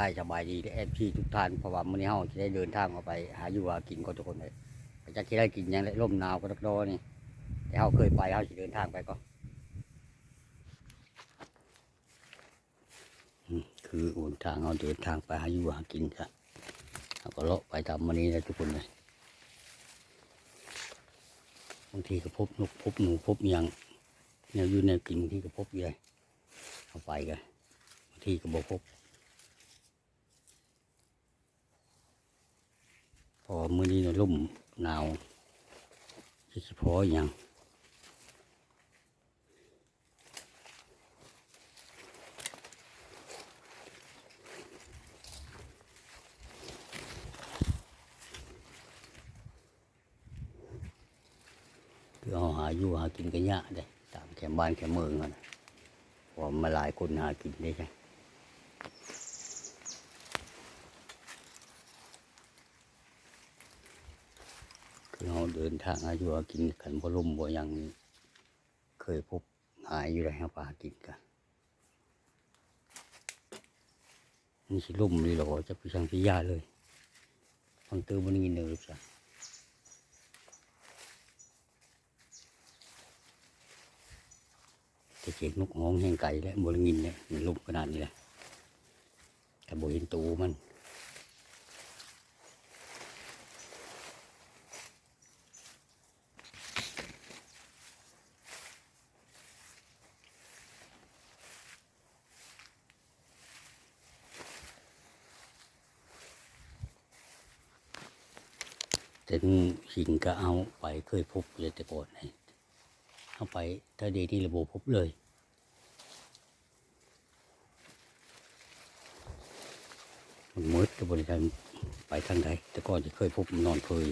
ทายสบายดีและแอนพี่ทุกท่านเพราะว่ามื้อนี้เฮาจะได้เดินทางออกไป หาอยู่หากินก็ทุกคนเลยจะคิดได้กินยังและลมหนาวก็ตักดอนี่แต่เฮาเคยไปเฮาสิเดินทางไปก็คืออุ่นทางเฮาเดินทางไปหาอยู่หากินจ้ะเฮาก็เลาะไปตามมื้อนี้นะทุกคนเลยบางทีก็พบนกพบหนูพบยังแนวอยู่แนวกินบางทีก็พบอยู่เลยเอาไปกันบางทีก็บ่พบ อมือนี้นะร่มหนาวเฉพาะอย่างคือเอาหาอยู่หากินกันยากเลยตามแคมบ้านแคมเมืองอะนะเพอมาหลายคนหากินได้ใช่ เราเดินทางอายุกินขันพลุ่มบ่ยังเคยพบหายอยู่แล้วปลากินกันนี่สิลุ่มนี่เราก็จะไปช่างพิยาเลยฟังเตือนมันกินเนื้อจ้ะจะเจ็กนกห้องแห่งไก่และบริงินเนี่ยมันลุ่มขนาดนี้แหละแต่บ่เห็นตูมัน ถึงหินก็เอาไปเคยพบเลยแต่ก่อนนี่เอาไปถ้าเดที่ระบบพบเลยมันมืดก็บริการไปทางใดแต่ก่อนจะเคยพบนอนเคย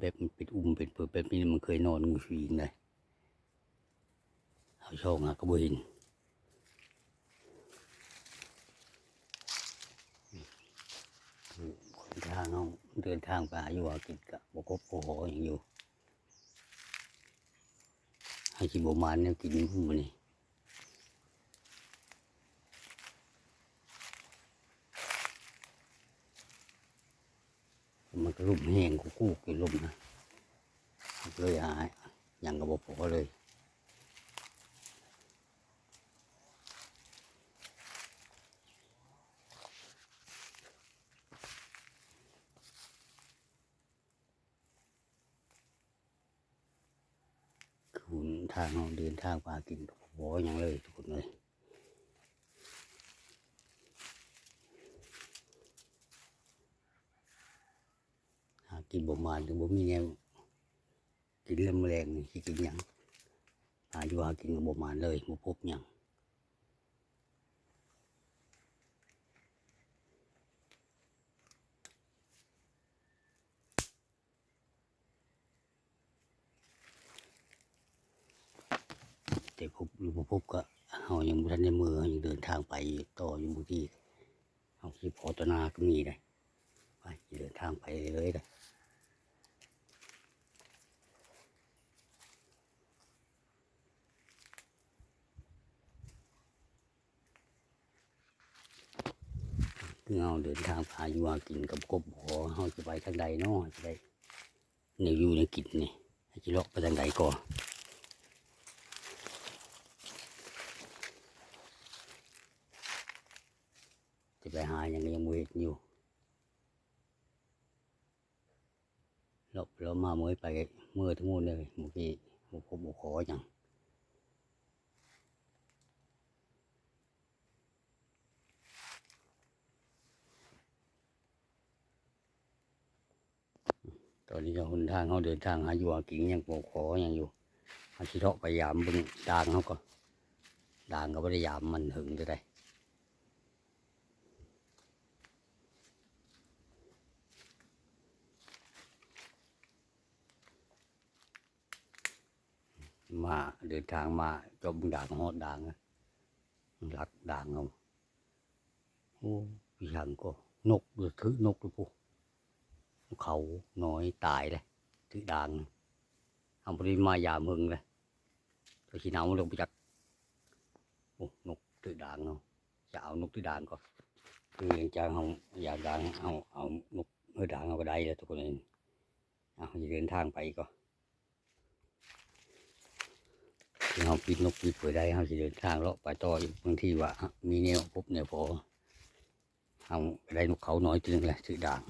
แบบมันเป็นอุ้มเป็นเปิดแบบนี้มันเคยนอนงูฟีงเลยเอาช่องหากระบเห็นคนทางเอาเดินทางไปหาอยู่หากินกับบกบโอหออย่างอยู่ให้กิบมานเนี่ยกินมันนี่ มันก็ลุ่มแห้งกูกู้กินลุ่มนะเลยหายยังกับบพอเลยคุณทางเราเดินทางปากินบ่อยังเลยทุกคนเลย กินบ่มาถึงบ่มีแนวกินลำแรงนี่สิกินหยังหาอยู่หากินกับบ่มาเลยบ่พบหยังแต่พบหรือบ่พบก็เฮายังบ่ทันในมือเฮายังเดินทางไปต่ออยู่บางทีเฮาสิพอตนาก็มีได้ไปเดินทางไปเลยได้ เราเดินทางพาอยู่ากินกับกบบ่เฮาจะไปทางใดเนาะจะได้ในอยู่ในกินนี่จิเลาะไปทางใดก่อนจะไปหาอย่างยังบ่เห็นอยู่ลาะเรามาเมื่อไปเมื่อทั้งหมดเลยเมื่อกี้บ่พบบ่ขอหยัง ตอนนี้ก็หนทางเขาเดินทางหาอยู่หากินยังบ่ขอหยังอยู่อาชิเลาะไปยามบิ่งดางเขาก็ดางก็บ่ได้ยามมันหึงจะได้มาเดินทางมาจมด่างฮอดด่างนะรักด่างเอาโอ้พี่ช่างก็นกหรือถือนกหรือปุ๊ เขาน้อยตายเลยถือด่างเอาปริมายามมึงเลยตัวขี้หนาวลงไปจากโอ้นกถือด่างเอาจะเอานกถือด่างก็คือย่างจางเอาอยากด่างเอาเอานกเออด่างเอาก็ได้เลยทุกคนเองเอาจะเดินทางไปก็ที่เราปิดนกปิดเปิดได้เราจะเดินทางเลาะไปต่ออีกบางที่ว่า มีแนวพบแนวพอเอาได้นกเขาน้อยตัวนึงแหละถือด่าง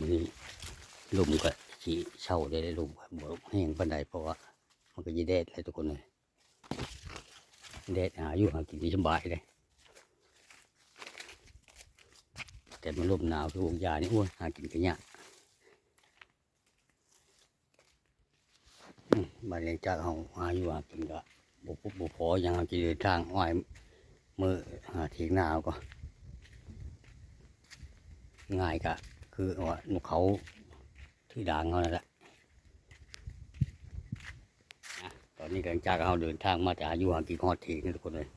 มันนี้ลมก็สีเช่าได้ได้ลมบ่แห้งปันใดเพราะว่ามันก็ยีแดดเลยทุกคนเลยแดดหาอยู่หากินได้สบายเลยแต่มันลมหนาวคือวงยานี่อ้วนหากินกันยากอืมบานเรียนจากเอาหาอยู่หากินก็บุปุ๊บบุพอยังเอาจะเดินทางอ้อยมือหาทียงหนาวก็ง่ายก็ คือว่านกเขาที่ด่างเขานั่นแหละตอนนี้กำลังจากเขาเดินทางมาจากอายุหากินฮอดทีนี่ทุกคนเลย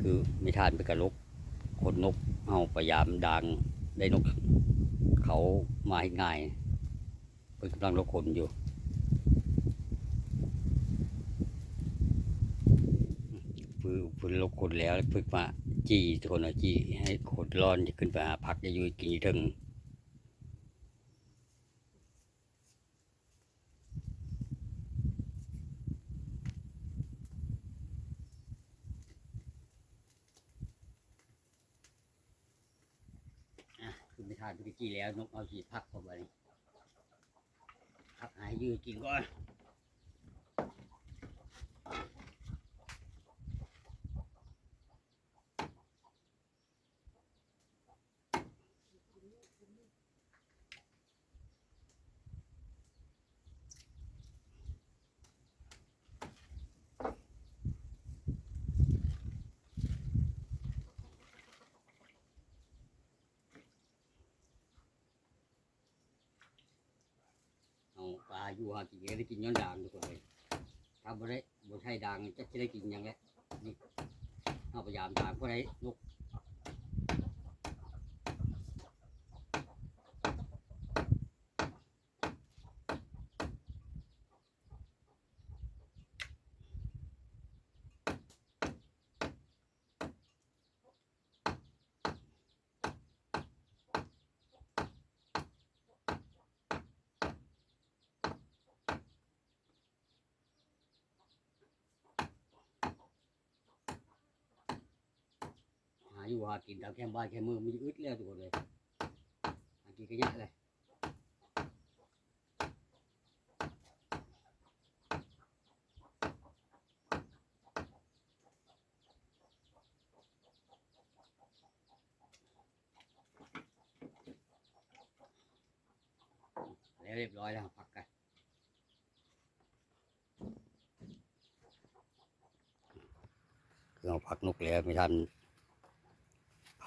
คือไม่ทานไปกระลกคนนกเอาพยายามดังได้นก เขามาให้ง่ายเพิ่นกำลังลกคนอยู่ฟืนฟืนลกคนแล้วฝึกมา จี้ทุกคนเอาจี้ให้ขนร้อนจะขึ้นไปหาพักจะอยู่กินถึงอะคือไม่ทานไปจี้แล้วนกเอาฉีพักเข้าไปพักหายยืดกินก่อน เอาปลาอยู่หากินก็ได้กินย้อนด่างทุกคนเลยถ้าบ่ได้บ่ใช่ด่างจะจะได้กินยังไงนี่เอาพยายามด่างก็ได้นก อยู่หากินตามแค่บ้านแค่มือมันอึดแล้วทุกคนเลยหากินก็ยากเลยแล้วเรียบร้อยแล้วพักกันเอาผักนกแล้วไม่ทัน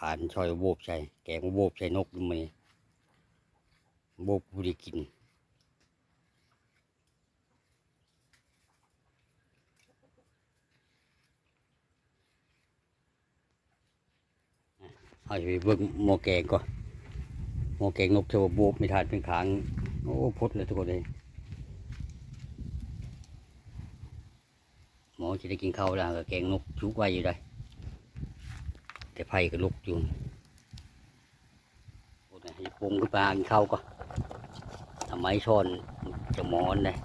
ผ่านช่อยโบกใช่แกงโบกใช่นกดูมันโบกบุรีกินเอาไปเบิ่งหม้อแกงก่อนหม้อแกงนกเทวโบกไม่ทานเป็นขางโอ้พดเลยทุกคนเลยหมอจะได้กินข้าวแล้วก็แกงนกชุกไว้อยู่ได้ แต่ไผ่ก็ลุกอยู่โอ้ยให้ปรุงขึ้นมากินข้าวก็ทำไมช้อนจะมอนเลย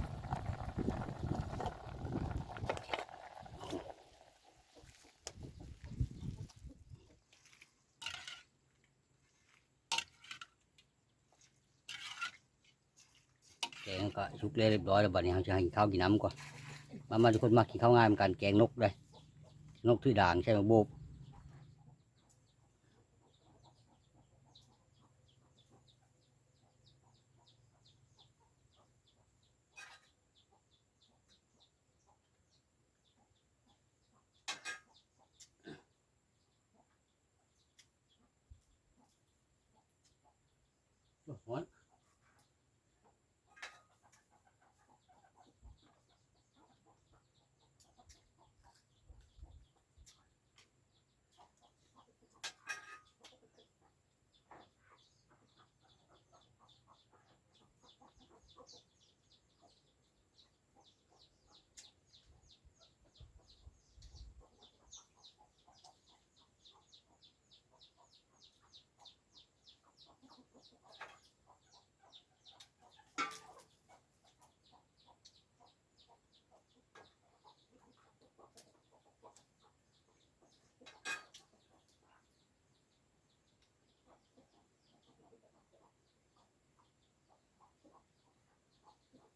แกงก็ชุกเรียบร้อยแล้วบัดนี้เราจะให้ข้าวกินน้ำก่อนมามาทุกคนมากินข้าวง่ายเหมือนกันแกงนกเลยนกทื่อด่างใช่ไหมโบบ หอน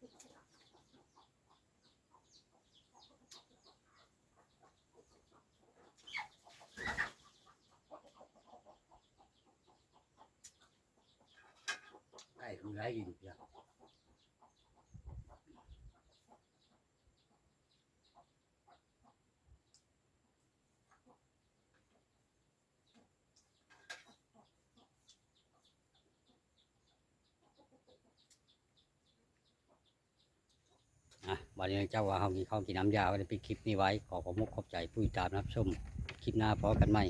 ไก่มันไรกินจ้ะ อะวันนี้เจ้าว่าเขากินข้าวกินน้ำยาไว้ในปิดคลิปนี้ไว้ ขอขอบมุกขอบใจผู้ติดตามรับชม คลิปหน้าพอกันใหม่